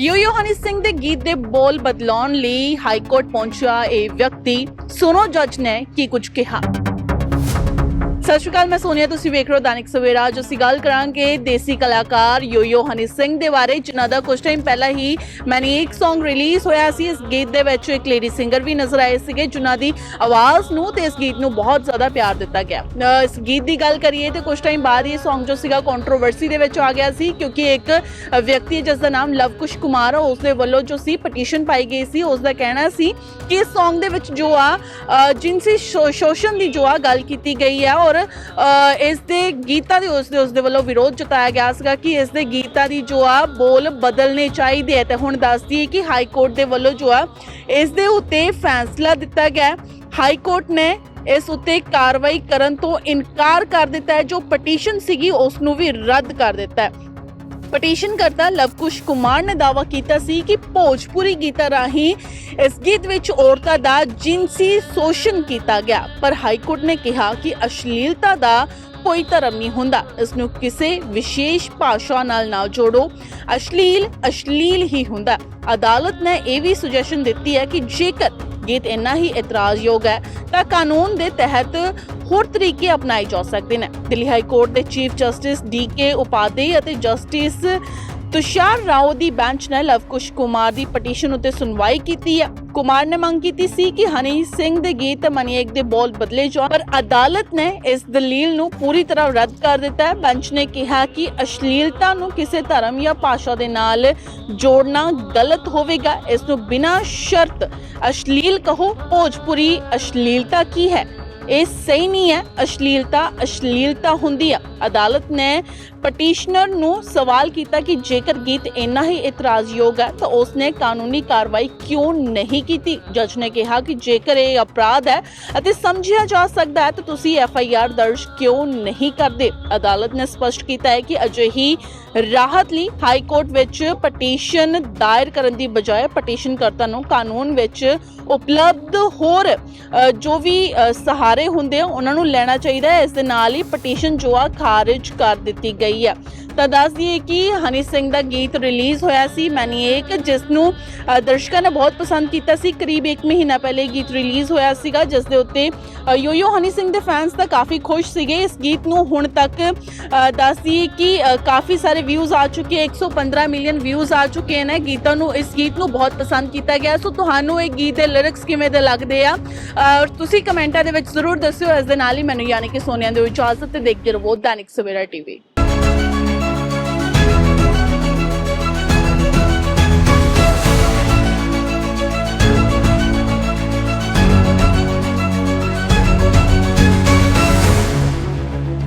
ਯੋਯੋ ਹਨੀ ਸਿੰਘ ਦੇ ਗੀਤ ਦੇ ਬੋਲ ਬਦਲਾਉਣ ਲਈ ਹਾਈ ਕੋਰਟ ਪਹੁੰਚਿਆ ਇਹ ਵਿਅਕਤੀ। ਸੁਣੋ ਜੱਜ ਨੇ ਕੀ ਕੁਝ ਕਿਹਾ। ਸਤਿ ਸ਼੍ਰੀ ਅਕਾਲ ਮੈਂ ਸੋਨੀਆ ਤੁਸੀਂ ਵੇਖ ਰਹੇ ਹੋ ਦਾਨਿਕ ਸਵੇਰਾ। ਅੱਜ ਅਸੀਂ ਗੱਲ ਕਰਾਂਗੇ ਦੇਸੀ ਕਲਾਕਾਰ ਯੋਯੋ ਹਨੀ ਸਿੰਘ ਦੇ ਬਾਰੇ ਜਿਨ੍ਹਾਂ ਦਾ ਕੁਝ ਟਾਈਮ ਪਹਿਲਾਂ ਹੀ ਮੈਨੇ ਇੱਕ Song ਰਿਲੀਜ਼ ਹੋਇਆ ਸੀ। ਇਸ ਗੀਤ ਦੇ ਵਿੱਚ ਇੱਕ ਲੇਡੀ ਸਿੰਗਰ ਵੀ ਨਜ਼ਰ ਆਏ ਸੀਗੇ ਜਿਨ੍ਹਾਂ ਦੀ ਆਵਾਜ਼ ਨੂੰ ਤੇ ਇਸ ਗੀਤ ਨੂੰ ਬਹੁਤ ਜ਼ਿਆਦਾ ਪਿਆਰ ਦਿੱਤਾ ਗਿਆ। ਇਸ ਗੀਤ ਦੀ ਗੱਲ ਕਰੀਏ ਤੇ ਕੁਝ ਟਾਈਮ ਬਾਅਦ ਇਹ Song ਜੋ ਸੀਗਾ ਕੰਟਰੋਵਰਸੀ ਦੇ ਵਿੱਚ ਆ ਗਿਆ ਸੀ ਕਿਉਂਕਿ ਇੱਕ ਵਿਅਕਤੀ ਹੈ ਜਿਸ ਦਾ ਨਾਮ ਲਵਕੁਸ਼ ਕੁਮਾਰ ਹੈ ਉਸ ਦੇ ਵੱਲੋਂ ਜੋ ਸੀ ਪਟੀਸ਼ਨ ਪਾਈ ਗਈ ਸੀ ਉਸ ਦਾ ਕਹਿਣਾ ਸੀ ਕਿ ਇਸ Song ਦੇ ਵਿੱਚ ਜੋ ਆ ਅ, ਜਿਨਸੀ ਸ਼ੋ- ਸ਼ੋਸ਼ਣ ਦੀ ਜੋ ਆ ਗੱਲ ਕੀਤੀ ਗਈ ਹੈ ਔਰ ਅ, ਇਸ ਦੇ ਗੀਤਾਂ ਦੇ ਉਸ ਦੇ ਉਸ ਦੇ ਵੱਲੋਂ ਵਿਰੋਧ ਜਤਾਇਆ ਗਿਆ ਸੀਗਾ ਕਿ ਇਸ ਦੇ ਗੀਤਾਂ ਦੀ ਜੋ ਆ ਬੋਲ ਬਦਲਨੇ ਚਾਹੀਦੇ ਆ। ਤੇ ਹੁਣ ਦੱਸਦੀ ਹੈ ਕਿ ਹਾਈ ਕੋਰਟ ਦੇ ਵੱਲੋਂ ਜੋ ਆ ਇਸ ਦੇ ਉੱਤੇ ਫੈਸਲਾ ਦਿੱਤਾ ਗਿਆ ਹਾਈ ਕੋਰਟ ਨੇ ਇਸ ਉੱਤੇ ਕਾਰਵਾਈ ਕਰਨ ਤੋਂ ਇਨਕਾਰ ਕਰ ਦਿੱਤਾ ਹੈ। ਜੋ ਪਟੀਸ਼ਨ ਸੀਗੀ ਉਸ ਨੂੰ ਵੀ ਰੱਦ ਕਰ ਦਿੱਤਾ ਹੈ। ਪਟੀਸ਼ਨ ਕਰਤਾ ਲਵਕੁਸ਼ ਕੁਮਾਰ ਨੇ ਦਾਅਵਾ ਕੀਤਾ ਸੀ ਕਿ ਭੋਜਪੁਰੀ ਗੀਤਾਂ ਰਾਹੀਂ ਇਸ ਗੀਤ ਵਿੱਚ ਔਰਤਾਂ ਦਾ ਜਿਨਸੀ ਸ਼ੋਸ਼ਣ ਕੀਤਾ ਗਿਆ। ਪਰ ਹਾਈ ਕੋਰਟ ਨੇ ਕਿਹਾ ਕਿ ਅਸ਼ਲੀਲਤਾ ਦਾ ਕੋਈ ਧਰਮ ਨਹੀਂ ਹੁੰਦਾ। ਇਸ ਨੂੰ ਕਿਸੇ ਵਿਸ਼ੇਸ਼ ਭਾਸ਼ਾ ਨਾਲ ਨਾ ਜੋੜੋ। ਅਸ਼ਲੀਲ ਅਸ਼ਲੀਲ ਹੀ ਹੁੰਦਾ। ਅਦਾਲਤ ਨੇ ਇਹ ਵੀ ਸੁਜੈਸ਼ਨ ਦਿੱਤੀ ਹੈ ਕਿ ਜੇਕਰ ਗੀਤ ਇੰਨਾ ਹੀ ਇਤਰਾਜ਼ਯੋਗ ਹੈ ਤਾਂ ਕਾਨੂੰਨ ਦੇ ਤਹਿਤ ਹੋਰ ਤਰੀਕੇ ਅਪਣਾਏ ਜਾ ਸਕਦੇ ਨੇ। ਦਿੱਲੀ ਹਾਈ ਕੋਰਟ ਦੇ chief justice D K Upadhyaya ਅਤੇ ਜਸਟਿਸ ਤੁਸ਼ਾਰ ਰਾਓ ਦੀ ਬੈਂਚ ਨੇ ਲਵਕੁਸ਼ ਕੁਮਾਰ ਦੀ ਪਟੀਸ਼ਨ ਉੱਤੇ ਸੁਣਵਾਈ ਕੀਤੀ ਹੈ। ਕੁਮਾਰ ਨੇ ਮੰਗ ਕੀਤੀ ਸੀ ਕਿ ਹਨੀ ਸਿੰਘ ਦੇ ਗੀਤ ਮਨੀਏਕ ਦੇ ਬੋਲ ਬਦਲੇ ਜਾਣ ਪਰ ਅਦਾਲਤ ਨੇ ਇਸ ਦਲੀਲ ਨੂੰ ਪੂਰੀ ਤਰ੍ਹਾਂ ਰੱਦ ਕਰ ਦਿੱਤਾ ਹੈ ਬੈਂਚ ਨੇ ਕਿਹਾ ਕਿ ਅਸ਼ਲੀਲਤਾ ਨੂੰ ਕਿਸੇ ਧਰਮ ਜਾਂ ਭਾਸ਼ਾ ਦੇ ਨਾਲ ਜੋੜਨਾ ਗਲਤ ਹੋਵੇਗਾ ਇਸ ਨੂੰ ਬਿਨਾਂ ਸ਼ਰਤ ਅਸ਼ਲੀਲ ਕਹੋ ਭੋਜਪੁਰੀ ਅਸ਼ਲੀਲਤਾ ਕੀ ਹੈ ਇਹ ਸਹੀ ਨਹੀਂ ਹੈ ਅਸ਼ਲੀਲਤਾ ਅਸ਼ਲੀਲਤਾ ਹੁੰਦੀ ਹੈ ਅਦਾਲਤ ਨੇ ਪਟੀਸ਼ਨਰ ਨੂੰ ਸਵਾਲ ਕੀਤਾ ਕਿ ਜੇਕਰ ਗੀਤ ਇੰਨਾ ਹੀ ਇਤਰਾਜ਼ਯੋਗ ਹੈ ਤਾਂ ਉਸਨੇ ਕਾਨੂੰਨੀ ਕਾਰਵਾਈ ਕਿਉਂ ਨਹੀਂ ਕੀਤੀ? ਜੱਜ ਨੇ ਕਿਹਾ ਕਿ ਜੇਕਰ ਇਹ ਅਪਰਾਧ ਹੈ ਅਤੇ ਸਮਝਿਆ ਜਾ ਸਕਦਾ ਹੈ ਤਾਂ ਤੁਸੀਂ ਐਫ ਆਈ ਆਰ ਦਰਜ ਕਿਉਂ ਨਹੀਂ ਕਰਦੇ? ਅਦਾਲਤ ਨੇ ਸਪਸ਼ਟ ਕੀਤਾ ਹੈ ਕਿ ਅਜਿਹੀ ਰਾਹਤ ਲਈ ਹਾਈ ਕੋਰਟ ਵਿੱਚ ਪਟੀਸ਼ਨ ਦਾਇਰ ਕਰਨ ਦੀ ਬਜਾਏ ਪਟੀਸ਼ਨਕਰਤਾ ਨੂੰ ਕਾਨੂੰਨ ਵਿੱਚ ਉਪਲਬਧ ਹੋਰ ਜੋ ਵੀ ਸਹਾਰੇ ਹੁੰਦੇ ਆ, ਉਹਨਾਂ ਨੂੰ ਲੈਣਾ ਚਾਹੀਦਾ ਹੈ। ਇਸ ਦੇ ਨਾਲ ਹੀ ਪਟੀਸ਼ਨ ਜੋ ਆ ਖਾਰਜ ਕਰ ਦਿੱਤੀ ਗਈ ਹੈ। ਤਾਂ ਦੱਸ ਦਈਏ ਕਿ ਹਨੀ ਸਿੰਘ ਦਾ ਗੀਤ ਰਿਲੀਜ਼ ਹੋਇਆ ਸੀ। ਮੈਨੀਏਕ ਜਿਸ ਨੂੰ ਦਰਸ਼ਕਾਂ ਨੇ ਬਹੁਤ ਪਸੰਦ ਕੀਤਾ ਸੀ। ਕਰੀਬ 1 ਮਹੀਨਾ ਪਹਿਲੇ ਇਹ ਗੀਤ ਰਿਲੀਜ਼ ਹੋਇਆ ਸੀਗਾ ਜਿਸ ਦੇ ਉੱਤੇ ਯੋਯੋ ਹਨੀ ਸਿੰਘ ਦੇ ਫੈਨਸ ਤਾਂ ਕਾਫੀ ਖੁਸ਼ ਸੀਗੇ। ਇਸ ਗੀਤ ਨੂੰ ਹੁਣ ਤੱਕ ਅ, ਦੱਸ ਦਈਏ ਕਿ ਕਾਫੀ ਸਾਰੇ ਵਿਊਜ਼ ਆ ਚੁੱਕੇ 115 ਮਿਲੀਅਨ ਵਿਊਜ਼ ਆ ਚੁੱਕੇ ਨੇ। ਗੀਤਾਂ ਨੂੰ ਇਸ ਗੀਤ ਨੂੰ ਬਹੁਤ ਪਸੰਦ ਕੀਤਾ ਗਿਆ। ਸੋ ਤੁਹਾਨੂੰ ਇਹ ਗੀਤ ਦੇ ਲਿਰਿਕਸ ਕਿਵੇਂ ਦੇ ਲੱਗਦੇ ਆ? ਔਰ ਤੁਸੀਂ ਕਮੈਂਟਾਂ ਦੇ ਵਿੱਚ ਜ਼ਰੂਰ ਦੱਸਿਓ। ਇਸ ਦੇ ਨਾਲ ਹੀ ਮੈਨੂੰ ਯਾਨੀ ਕਿ ਸੋਨੀਆ ਦੇ ਇਜਾਜ਼ਤ ਤੇ ਦੇਖਦੇ ਰਹੋ ਦੈਨਿਕ ਸਵੇਰਾ ਟੀਵੀ